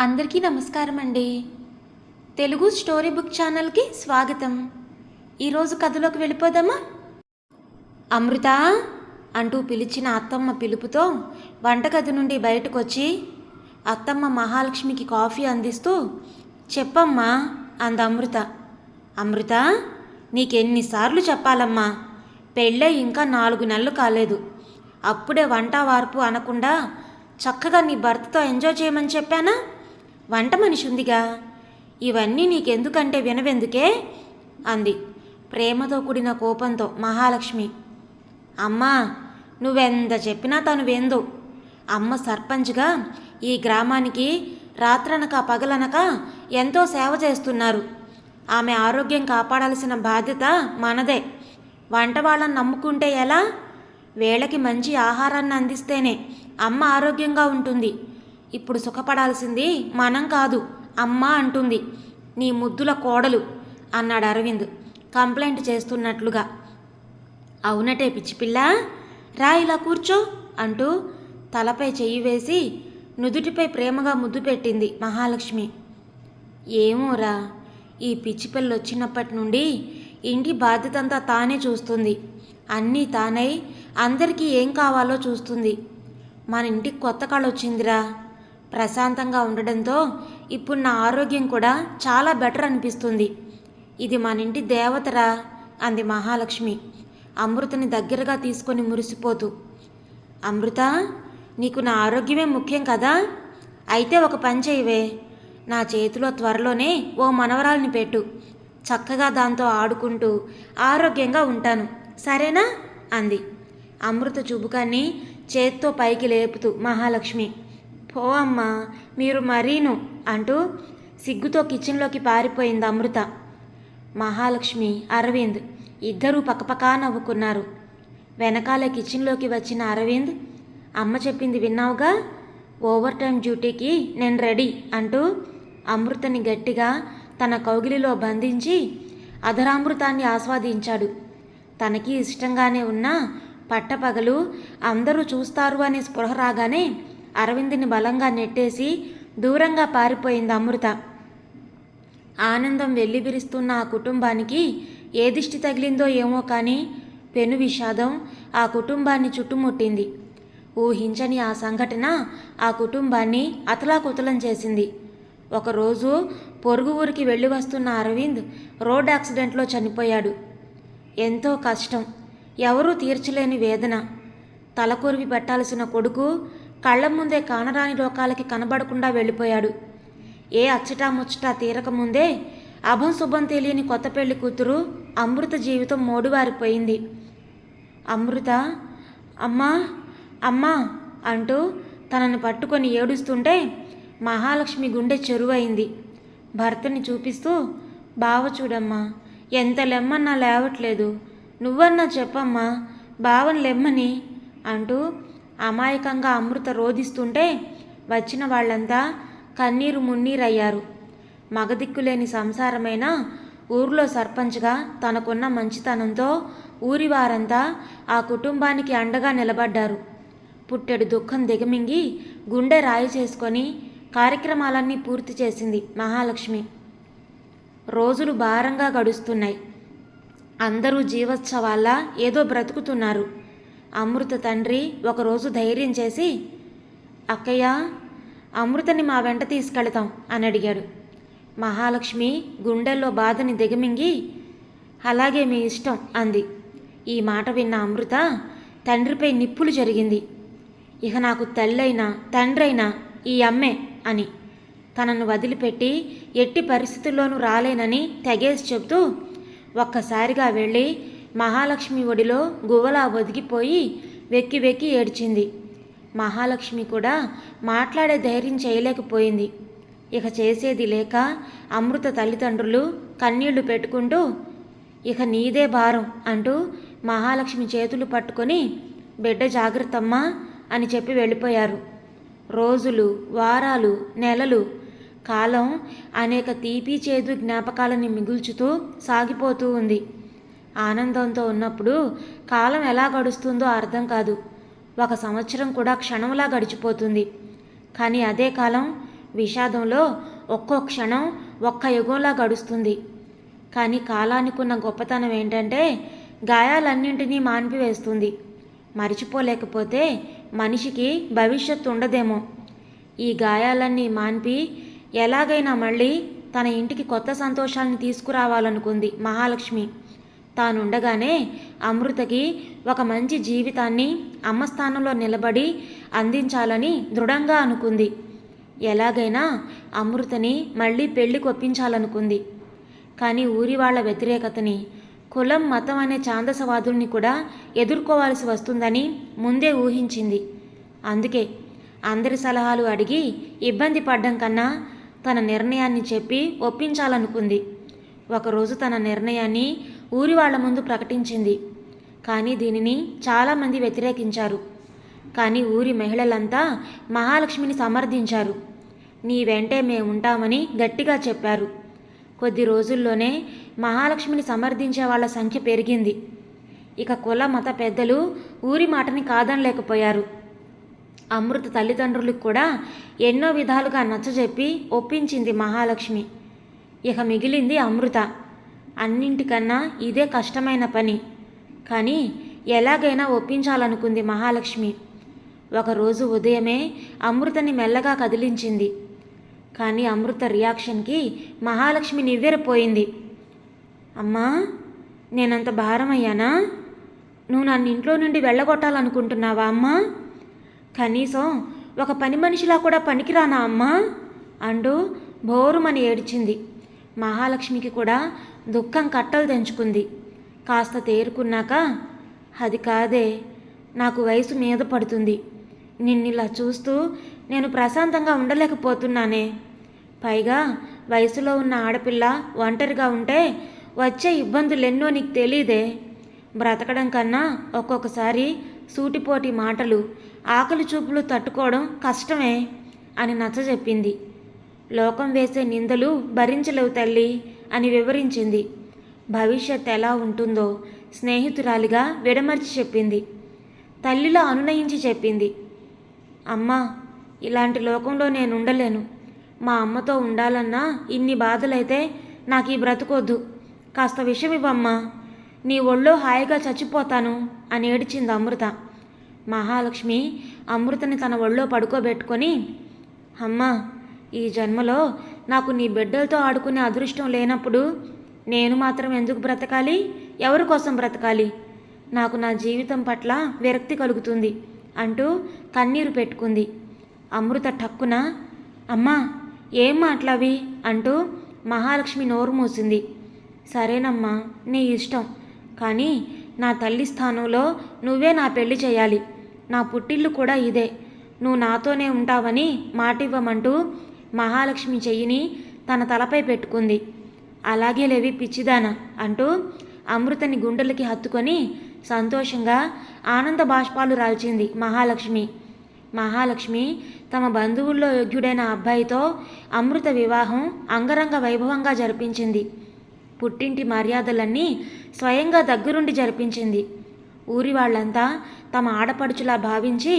అందరికీ నమస్కారం అండి తెలుగు స్టోరీ బుక్ ఛానల్కి స్వాగతం. ఈరోజు కథలోకి వెళ్ళిపోదామా? అమృత అంటూ పిలిచిన అత్తమ్మ పిలుపుతో వంటగది నుండి బయటకు వచ్చి అత్తమ్మ మహాలక్ష్మికి కాఫీ అందిస్తూ చెప్పమ్మా అంద అమృత. అమృత నీకెన్నిసార్లు చెప్పాలమ్మా పెళ్ళై ఇంకా నాలుగు నెలలు కాలేదు. అప్పుడే వంట వార్పు అనకుండా చక్కగా నీ భర్తతో ఎంజాయ్ చేయమని చెప్పానా? వంట మనిషి ఉందిగా ఇవన్నీ నీకెందుకంటే వినవెందుకే? అంది. ప్రేమతో కూడిన కోపంతో మహాలక్ష్మి. అమ్మా నువ్వెంత చెప్పినా తను వెందు. అమ్మ సర్పంచ్గా ఈ గ్రామానికి రాత్రనక పగలనక ఎంతో సేవ చేస్తున్నారు. ఆమె ఆరోగ్యం కాపాడాల్సిన బాధ్యత మనదే. వంట వాళ్ళని నమ్ముకుంటే ఎలా? వేళకి మంచి ఆహారాన్ని అందిస్తేనే అమ్మ ఆరోగ్యంగా ఉంటుంది. ఇప్పుడు సుఖపడాల్సింది మనం కాదు. అమ్మ అంటుంది. నీ ముద్దుల కోడలు అన్నాడు అరవింద్. కంప్లైంట్ చేస్తున్నట్లుగా. అవునటే పిచ్చిపిల్ల రా ఇలా కూర్చో అంటూ తలపై చెయ్యి వేసి నుదుటిపై ప్రేమగా ముద్దు పెట్టింది మహాలక్ష్మి. ఏమోరా ఈ పిచ్చి పిల్ల వచ్చినప్పటి నుండి ఇంటి బాధ్యతంతా తానే చూస్తుంది. అన్నీ తానై అందరికీ ఏం కావాలో చూస్తుంది. మన ఇంటికి కొత్త కళ వచ్చిందిరా ప్రశాంతంగా ఉండడంతో ఇప్పుడు నా ఆరోగ్యం కూడా చాలా బెటర్ అనిపిస్తుంది. ఇది మన ఇంటి దేవతరా? అంది మహాలక్ష్మి. అమృతని దగ్గరగా తీసుకొని మురిసిపోతూ. అమృత నీకు నా ఆరోగ్యమే ముఖ్యం కదా? అయితే ఒక పని చేయవే. నా చేతిలో త్వరలోనే ఓ మనవరాల్ని పెట్టు. చక్కగా దాంతో ఆడుకుంటూ ఆరోగ్యంగా ఉంటాను. సరేనా? అంది. అమృత చూపుకాన్ని చేత్తో పైకి లేపుతూ మహాలక్ష్మి. పో అమ్మా మీరు మరీను అంటూ సిగ్గుతో కిచెన్లోకి పారిపోయింది అమృత. మహాలక్ష్మి అరవింద్ ఇద్దరూ పక్కపక్కా నవ్వుకున్నారు. వెనకాల కిచెన్లోకి వచ్చిన అరవింద్ అమ్మ చెప్పింది విన్నావుగా? ఓవర్ టైం డ్యూటీకి నేను రెడీ అంటూ అమృతని గట్టిగా తన కౌగిలిలో బంధించి అధరామృతాన్ని ఆస్వాదించాడు. తనకి ఇష్టంగానే ఉన్న పట్టపగలు అందరూ చూస్తారు అనే స్పృహ రాగానే అరవింద్ని బలంగా నెట్టేసి దూరంగా పారిపోయింది అమృత. ఆనందం వెల్లివిరుస్తున్న ఆ కుటుంబానికి ఏ దిష్టి తగిలిందో ఏమో కానీ పెను విషాదం ఆ కుటుంబాన్ని చుట్టుముట్టింది. ఊహించని ఆ సంఘటన ఆ కుటుంబాన్ని అతలాకుతలం చేసింది. ఒకరోజు పొరుగు ఊరికి వెళ్ళి వస్తున్న అరవింద్ రోడ్ యాక్సిడెంట్లో చనిపోయాడు. ఎంతో కష్టం. ఎవరూ తీర్చలేని వేదన. తలకొరివి పెట్టాల్సిన కొడుకు కళ్ళ ముందే కానరాని లోకాలకి కనబడకుండా వెళ్ళిపోయాడు. ఏ అచ్చటా ముచ్చటా తీరకముందే అభం శుభం తెలియని కొత్త పెళ్ళి కూతురు అమృత జీవితం మోడువారిపోయింది. అమృత అమ్మా అమ్మా అంటూ తనని పట్టుకొని ఏడుస్తుంటే మహాలక్ష్మి గుండె చెరువైంది. భర్తని చూపిస్తూ బావ చూడమ్మా ఎంత లెమ్మన్నా లేవట్లేదు. నువ్వన్నా చెప్పమ్మా బావని లెమ్మని అంటూ అమాయకంగా అమృత రోధిస్తుంటే వచ్చిన వాళ్ళంతా కన్నీరు మున్నీరయ్యారు. మగదిక్కులేని సంసారమైన? ఊర్లో సర్పంచ్గా తనకున్న మంచితనంతో ఊరి వారంతా ఆ కుటుంబానికి అండగా నిలబడ్డారు. పుట్టెడు దుఃఖం దిగమింగి గుండె రాయి చేసుకొని కార్యక్రమాలన్నీ పూర్తి చేసింది మహాలక్ష్మి. రోజులు భారంగా గడుస్తున్నాయి. అందరూ జీవోత్సవాల్లా ఏదో బ్రతుకుతున్నారు. అమృత తండ్రి ఒకరోజు ధైర్యం చేసి అక్కయ్య అమృతని మా వెంట తీసుకెళతాం అని అడిగాడు. మహాలక్ష్మి గుండెల్లో బాధని దిగమింగి అలాగే మీ ఇష్టం అంది. ఈ మాట విన్న అమృత తండ్రిపై నిప్పులు జరిగింది. ఇక నాకు తల్లైనా తండ్రైనా ఈ అమ్మే అని. తనను వదిలిపెట్టి ఎట్టి పరిస్థితుల్లోనూ రాలేనని తెగేసి చెబుతూ ఒక్కసారిగా వెళ్ళి మహాలక్ష్మి ఒడిలో గువ్వలా ఒదిగిపోయి వెక్కి వెక్కి ఏడ్చింది. మహాలక్ష్మి కూడా మాట్లాడే ధైర్యం చేయలేకపోయింది. ఇక చేసేది లేక అమృత తల్లిదండ్రులు కన్నీళ్ళు పెట్టుకుంటూ ఇక నీదే భారం అంటూ మహాలక్ష్మి చేతులు పట్టుకొని బిడ్డ జాగ్రత్తమ్మా అని చెప్పి వెళ్ళిపోయారు. రోజులు వారాలు నెలలు కాలం అనేక తీపి చేదు జ్ఞాపకాలని మిగుల్చుతూ సాగిపోతూ ఉంది. ఆనందంతో ఉన్నప్పుడు కాలం ఎలా గడుస్తుందో అర్థం కాదు. ఒక సంవత్సరం కూడా క్షణంలా గడిచిపోతుంది. కానీ అదే కాలం విషాదంలో ఒక్కో క్షణం ఒక్క యుగంలా గడుస్తుంది. కానీ కాలానికి ఉన్న గొప్పతనం ఏంటంటే గాయాలన్నింటినీ మాన్పివేస్తుంది. మరిచిపోలేకపోతే మనిషికి భవిష్యత్తు ఉండదేమో. ఈ గాయాలన్నీ మాన్పి ఎలాగైనా మళ్ళీ తన ఇంటికి కొత్త సంతోషాలను తీసుకురావాలనుకుంది మహాలక్ష్మి. తానుండగానే అమృతకి ఒక మంచి జీవితాన్ని అమ్మ స్థానంలో నిలబడి అందించాలని దృఢంగా అనుకుంది. ఎలాగైనా అమృతని మళ్ళీ పెళ్ళికి ఒప్పించాలనుకుంది కానీ ఊరి వాళ్ళ వ్యతిరేకతని కులం మతం అనే ఛాందసవాదుల్ని కూడా ఎదుర్కోవాల్సి వస్తుందని ముందే ఊహించింది. అందుకే అందరి సలహాలు అడిగి ఇబ్బంది పడ్డం కన్నా తన నిర్ణయాన్ని చెప్పి ఒప్పించాలనుకుంది. ఒకరోజు తన నిర్ణయాన్ని ఊరి వాళ్ళ ముందు ప్రకటించింది. కానీ దీనిని చాలామంది వ్యతిరేకించారు. కానీ ఊరి మహిళలంతా మహాలక్ష్మిని సమర్థించారు. నీ వెంటే మేము ఉంటామని గట్టిగా చెప్పారు. కొద్ది రోజుల్లోనే మహాలక్ష్మిని సమర్థించే వాళ్ళ సంఖ్య పెరిగింది. ఇక కుల మత పెద్దలు ఊరి మాటని కాదనలేకపోయారు. అమృత తల్లిదండ్రులకు కూడా ఎన్నో విధాలుగా నచ్చజెప్పి ఒప్పించింది మహాలక్ష్మి. ఇక మిగిలింది అమృత. అన్నింటికన్నా ఇదే కష్టమైన పని. కానీ ఎలాగైనా ఒప్పించాలనుకుంది మహాలక్ష్మి. ఒకరోజు ఉదయమే అమృతని మెల్లగా కదిలించింది. కానీ అమృత రియాక్షన్కి మహాలక్ష్మి నివ్వెరపోయింది. అమ్మా నేనంత భారమయ్యానా? నువ్వు నన్ను ఇంట్లో నుండి వెళ్ళగొట్టాలనుకుంటున్నావా అమ్మా? కనీసం ఒక పని మనిషిలా కూడా పనికిరానా అమ్మా? అంటూ బోరుమని ఏడ్చింది. మహాలక్ష్మికి కూడా దుఃఖం కట్టలు తెంచుకుంది. కాస్త తేరుకున్నాక అది కాదే నాకు వయసు మీద పడుతుంది. నిన్నిలా చూస్తూ నేను ప్రశాంతంగా ఉండలేకపోతున్నానే. పైగా వయసులో ఉన్న ఆడపిల్ల ఒంటరిగా ఉంటే వచ్చే ఇబ్బందులెన్నో నీకు తెలీదే. బ్రతకడం కన్నా ఒక్కొక్కసారి సూటిపోటి మాటలు ఆకలి చూపులు తట్టుకోవడం కష్టమే అని నచ్చజెప్పింది. లోకం వేసే నిందలు భరించలేవు తల్లి. అని వివరించింది. భవిష్యత్ ఎలా ఉంటుందో స్నేహితురాలిగా విడమర్చి చెప్పింది. తల్లిలో అనునయించి చెప్పింది. అమ్మా ఇలాంటి లోకంలో నేను ఉండలేను మా అమ్మతో ఉండాలన్నా ఇన్ని బాధలైతే నాకు ఈ బ్రతుకొద్దు. కాస్త విషం ఇవ్వమ్మా నీ ఒళ్ళో హాయిగా చచ్చిపోతాను అని ఏడిచింది అమృత. మహాలక్ష్మి అమృతని తన ఒళ్ళో పడుకోబెట్టుకొని అమ్మా ఈ జన్మలో నాకు నీ బిడ్డలతో ఆడుకునే అదృష్టం లేనప్పుడు నేను మాత్రం ఎందుకు బ్రతకాలి? ఎవరి కోసం బ్రతకాలి? నాకు నా జీవితం పట్ల విరక్తి కలుగుతుంది అంటూ కన్నీరు పెట్టుకుంది. అమృత ఠక్కున అమ్మా ఏం మాట్లావి? అంటూ మహాలక్ష్మి నోరు మూసింది. సరేనమ్మా నీ ఇష్టం కానీ నా తల్లి స్థానంలో నువ్వే నా పెళ్ళి చేయాలి. నా పుట్టిల్లు కూడా ఇదే. నువ్వు నాతోనే ఉంటావని మాటివ్వమంటూ మహాలక్ష్మి చెయ్యిని తన తలపై పెట్టుకుంది. అలాగే లేవి పిచ్చిదాన అంటూ అమృతని గుండెలకి హత్తుకొని సంతోషంగా ఆనంద బాష్పాలు రాల్చింది మహాలక్ష్మి. మహాలక్ష్మి తమ బంధువుల్లో యోగ్యుడైన అబ్బాయితో అమృత వివాహం అంగరంగ వైభవంగా జరిపించింది. పుట్టింటి మర్యాదలన్నీ స్వయంగా దగ్గరుండి జరిపించింది. ఊరి వాళ్ళంతా తమ ఆడపడుచులా భావించి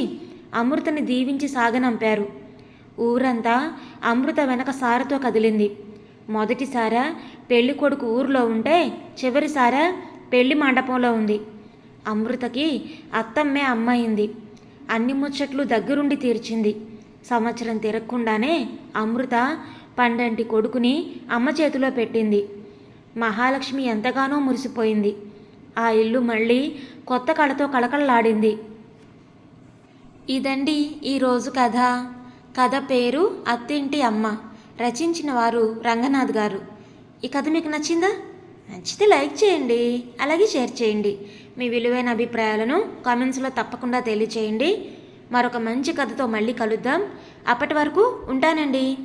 అమృతని దీవించి సాగనంపారు. ఊరంతా అమృత వెనక సారతో కదిలింది. మొదటిసారా పెళ్ళి కొడుకు ఊర్లో ఉంటే చివరిసారా పెళ్ళి మండపంలో ఉంది. అమృతకి అత్తమ్మే అమ్మాయింది అన్ని ముచ్చట్లు దగ్గరుండి తీర్చింది. సంవత్సరం తిరగకుండానే అమృత పండంటి కొడుకుని అమ్మ చేతిలో పెట్టింది. మహాలక్ష్మి ఎంతగానో మురిసిపోయింది. ఆ ఇల్లు మళ్ళీ కొత్త కళతో కళకళలాడింది. ఇదండి ఈరోజు కథ. కథ పేరు అత్తింటి అమ్మ. రచించిన వారు రంగనాథ్ గారు. ఈ కథ మీకు నచ్చిందా? నచ్చితే లైక్ చేయండి అలాగే షేర్ చేయండి. మీ విలువైన అభిప్రాయాలను కామెంట్స్లో తప్పకుండా తెలియచేయండి. మరొక మంచి కథతో మళ్ళీ కలుద్దాం. అప్పటి వరకు ఉంటానండి.